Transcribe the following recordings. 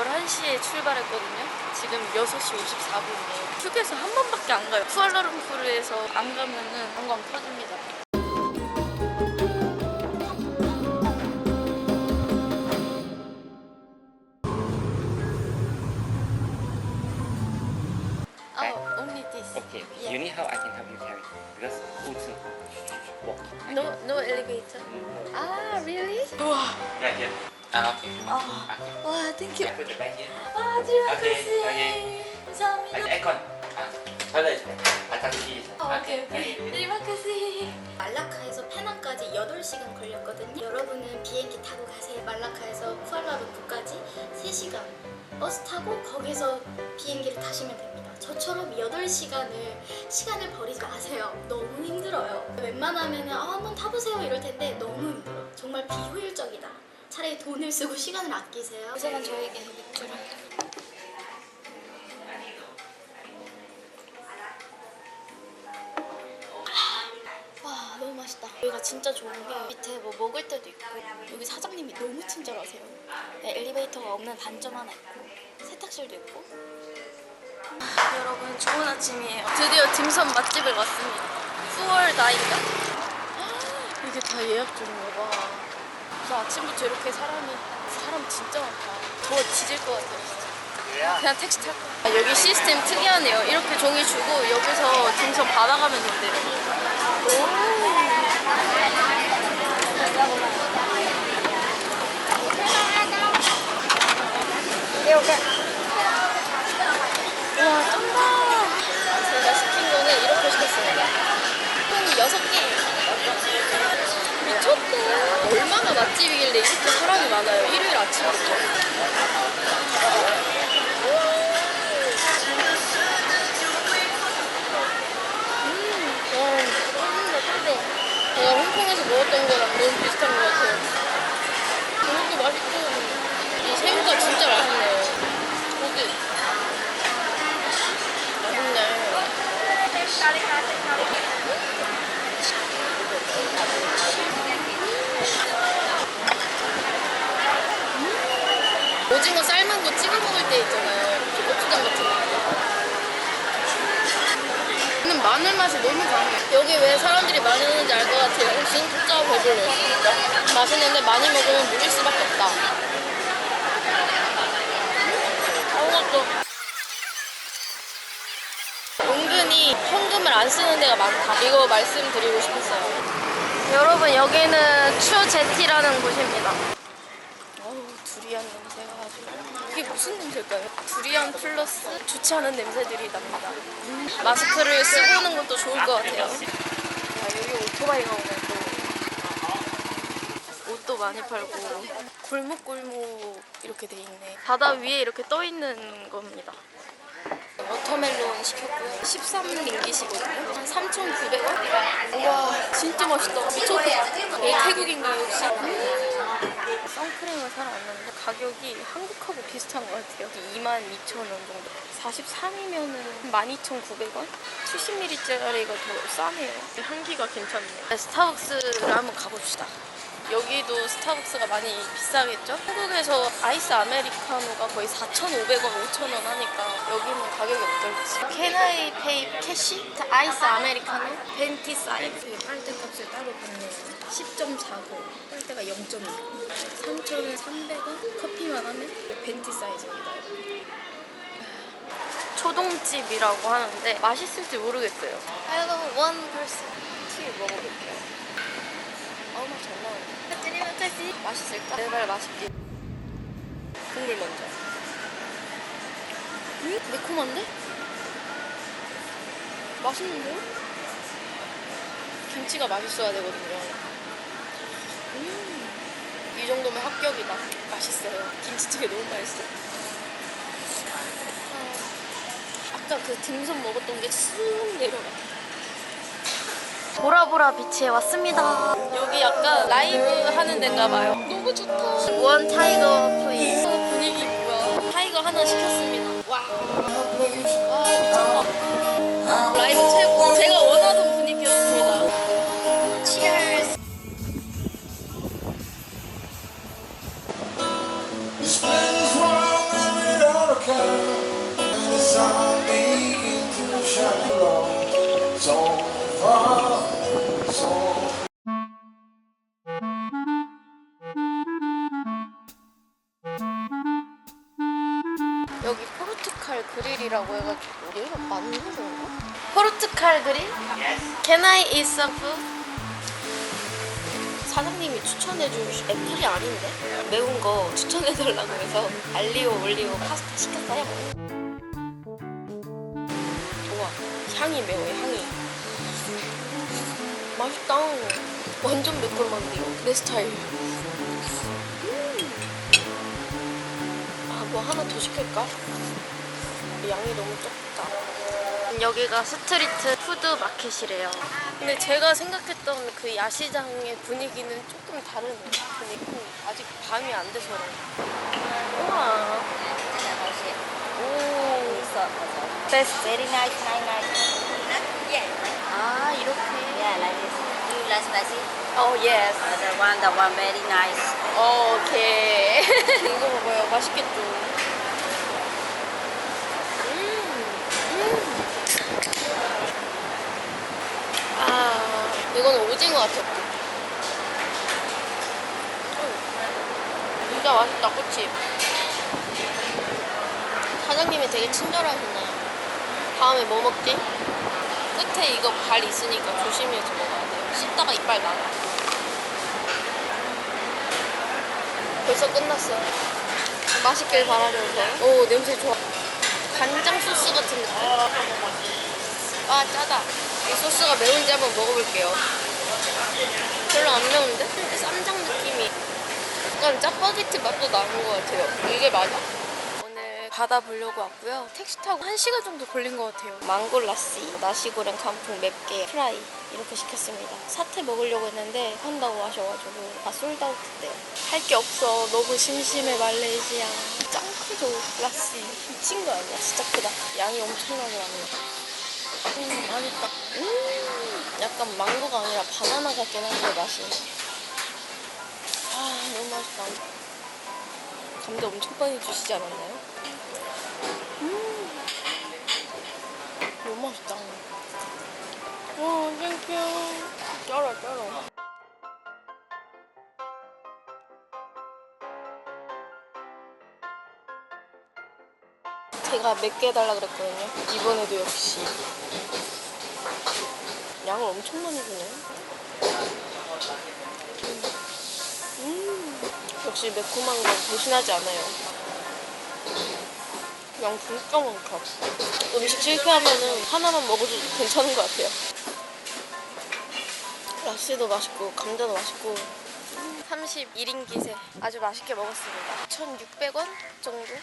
11시에 출발했거든요. 지금 6시 54분이에요. 휴게소 한 번밖에 안 가요. 쿠알라룸푸르에서 안 가면은 관광 터집니다. Oh, only this. Okay, Yeah. you need help, I can help you carry. Because Uzi walk. No, no elevator. Ah, really? 우와. Right here. Ah, okay. 아, Okay. 와, thank you. I put the bag here. 아, aircon. Ah, toilet. 화장실. 아, 오케이, 오케이. 리마카시. 말라카에서 페낭까지 8시간 걸렸거든요. 여러분은 비행기 타고 가세요. 말라카에서 쿠알라룸푸르까지 3시간 버스 타고 거기서 비행기를 타시면 됩니다. 저처럼 8시간을 시간을 버리지 마세요. 너무 힘들어요. 웬만하면 아, 한번 타보세요 이럴 텐데 너무 힘들어. 정말 비효율적이다. 차라리 돈을 쓰고 시간을 아끼세요. 우선 저에게 맥주를. 와 너무 맛있다. 여기가 진짜 좋은 게 밑에 뭐 먹을 때도 있고 여기 사장님이 너무 친절하세요. 네, 엘리베이터가 없는 단점 하나 있고 세탁실도 있고. 아, 여러분 좋은 아침이에요. 드디어 딤섬 맛집을 왔습니다. 수월다인가? 아, 이게 다 예약 봐. 그래서 아침부터 이렇게 사람이 사람 진짜 많다. 더워 뒤질 것 같아요. 진짜. 그냥 택시 탈 거야. 아, 여기 시스템 특이하네요. 이렇게 종이 주고 여기서 딤섬 받아가면 된대요. 와 쩐다 제가 시킨 거는 이렇게 시켰습니다 총 6개 미쳤다 얼마나 맛집이길래 이렇게 사람이 많아요 일요일 아침부터 음. 제가 홍콩에서 먹었던 거랑 너무 비슷한 것 같아요. 고기도 맛있고, 이 새우가 진짜 맛있네요. 고기. 맛있네. 오징어 삶은 때 있잖아요. 고추장 같은 거. 저는 마늘 맛이 너무 강해. 여기 왜 사람들이 많이 오는지 알 것 같아요. 진짜 배불러요. 맛있는데 많이 먹으면 물릴 수밖에 없다. 아무것도 은근히 현금을 안 쓰는 데가 많다. 이거 말씀드리고 싶었어요. 여러분 여기는 추제티라는 곳입니다. 어우 두리안 냄새가 아주 이게 무슨 냄새일까요? 두리안 플러스 좋지 않은 냄새들이 납니다. 음, 마스크를 쓰고 오는 것도 좋을 것 같아요. 야, 여기 오토바이가 오네 또. 옷도 많이 팔고 골목골목 이렇게 돼 있네. 바다 위에 이렇게 떠 있는 겁니다. 워터멜론 시켰고요. 13링깃이거든요. 한 3,900원? 우와, 진짜 맛있다. 미쳤다. 이게 태국인가요, 혹시? 음. 선크림을 사러 왔는데 가격이 한국하고 비슷한 것 같아요. 22,000원 정도. 43이면은 12,900원? 70ml짜리가 더 싸네요. 향기가 괜찮네요. 스타벅스를 한번 가봅시다. 여기도 스타벅스가 많이 비싸겠죠? 한국에서 아이스 아메리카노가 거의 4,500원, 5,000원 하니까 여기는 가격이 어떨지. I pay cash? 아이스 아메리카노 벤티 사이즈. 빨대 값을 따로 받네요. 10.49. 빨대가 0.2. 3,300원? 커피만 하면 벤티 사이즈입니다. 초동집이라고 하는데 맛있을지 모르겠어요. I don't one person. 티 먹어볼게요. 어우 맛잘 나오네. 드리면 되지. 맛있을까? 제발 맛있게. 국물 먼저. 음? 매콤한데? 맛있는데요? 김치가 맛있어야 되거든요. 정도면 합격이다. 맛있어요. 김치찌개 너무 맛있어. 아, 아까 그 딤섬 먹었던 게쑥 내려가. 보라보라 비치에 왔습니다. 여기 약간 라이브 하는 데인가 봐요. 너무 좋다. 원 타이거 플레이스. 분위기 뭐야. 타이거 하나 시켰습니다. 와. 그릴이라고 해가지고 여기가 맞는 건가? 포르투칼 그릴? Can I eat some food? 사장님이 추천해준 애플이 아닌데? 매운 거 추천해달라고 해서 알리오 올리오 파스타 시켰어요. 우와, 향이 매워요, 향이. 맛있다. 완전 매콤한데요? 내 스타일. 아, 뭐 하나 더 시킬까? 양이 너무 적다. 여기가 스트리트 푸드 마켓이래요. 근데 제가 생각했던 그 야시장의 분위기는 조금 다른 분위기고 아직 밤이 안 돼서 그런가. 우와. 오. 베스트. Very nice, nice, nice. 아, 이렇게. Yeah, like this. You like spicy? 어, 예스. Uh, the one, the one very nice. 오케이. 이거 먹어요. 맛있겠죠? 음, 음. 아, 이거는 오징어 같아. 음, 진짜 맛있다, 그치? 사장님이 되게 친절하시네요. 다음에 뭐 먹지? 끝에 이거 발 있으니까 조심해서 먹어야 돼요. 씹다가 이빨 나가. 벌써 끝났어. 맛있길 바라면서. 오, 냄새 좋아. 간장 소스 같은 느낌. 아, 짜다. 이 소스가 매운지 한번 먹어볼게요. 별로 안 매운데? 쌈장 느낌이. 약간 짜파게티 맛도 나는 것 같아요. 이게 맞아? 오늘 바다 보려고 왔고요. 택시 타고 1시간 정도 걸린 것 같아요. 망골라시, 나시고랭 깐풍 맵게 프라이 이렇게 시켰습니다. 사태 먹으려고 했는데 한다고 하셔가지고 다 솔드아웃 했대요. 할 게 없어. 너무 심심해 말레이시아. 짱 크죠? 라시. 미친 거 아니야? 진짜 크다. 양이 엄청나게 많네요. 음, 맛있다. 음, 약간 망고가 아니라 바나나 같긴 한데 맛이. 아, 너무 맛있다. 감자 엄청 많이 주시지 않았나요? 음, 너무 맛있다. 와, 땡큐. 쩔어, 쩔어. 제가 몇개 해달라 그랬거든요. 이번에도 역시. 양을 엄청 많이 주네. 음, 역시 매콤한 건 배신하지 않아요. 양 진짜 많다. 음식 실패하면은 하나만 먹어도 괜찮은 것 같아요. 라시도 맛있고 감자도 맛있고 31인 기세 아주 맛있게 먹었습니다. 1,600원 정도?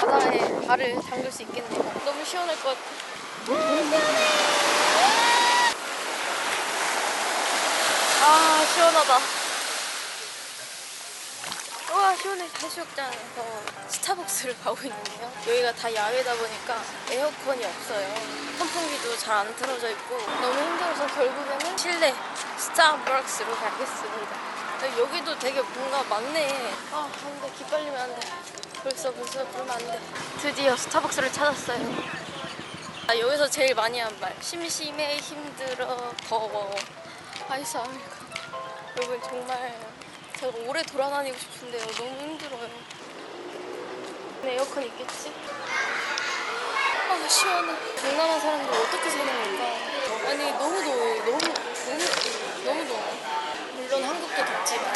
바다에 발을 담글 수 있겠네요. 너무 시원할 것. 아 시원하다. 우와 시원해 해수욕장에서 스타벅스를 가고 있는데요. 여기가 다 야외다 보니까 에어컨이 없어요. 선풍기도 잘 안 틀어져 있고 너무 힘들어서 결국에는 실내 스타벅스로 가겠습니다. 여기도 되게 뭔가 많네. 아 안 돼 기빨리면 안 돼. 벌써 벌써 그러면 안 돼. 드디어 스타벅스를 찾았어요. 아, 여기서 제일 많이 한 말. 심심해, 힘들어, 더워. 아이스 아메리카노. 여러분 정말 제가 오래 돌아다니고 싶은데요. 너무 힘들어요. 네, 에어컨 있겠지? 아 시원해. 동남아 사람들 어떻게 사는 걸까? 아니 너무 더워요. 너무 너무 너무 더워. 물론 한국도 덥지만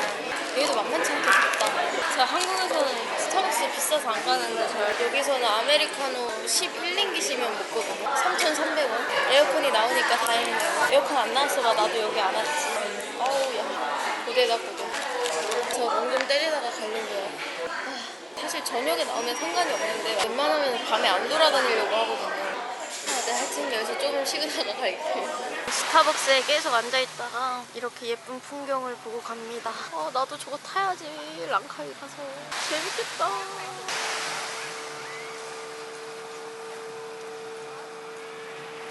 여기도 만만치 않게 덥다. 제가 스타벅스 비싸서 안 가는데 저 여기서는 아메리카노 11링기시면 먹거든요. 3,300원. 에어컨이 나오니까 다행이네요. 에어컨 안 나왔어봐 나도 여기 안 왔지. 아우 야 고대다 고대. 저멍좀 때리다가 가려고요. 아, 사실 저녁에 나오면 상관이 없는데 웬만하면 밤에 안 돌아다니려고 하거든요. 아, 네, 하여튼 여기서 조금 쉬다가 갈게요. 스타벅스에 계속 앉아있다가 이렇게 예쁜 풍경을 보고 갑니다. 어, 나도 저거 타야지. 랑카이 가서. 재밌겠다.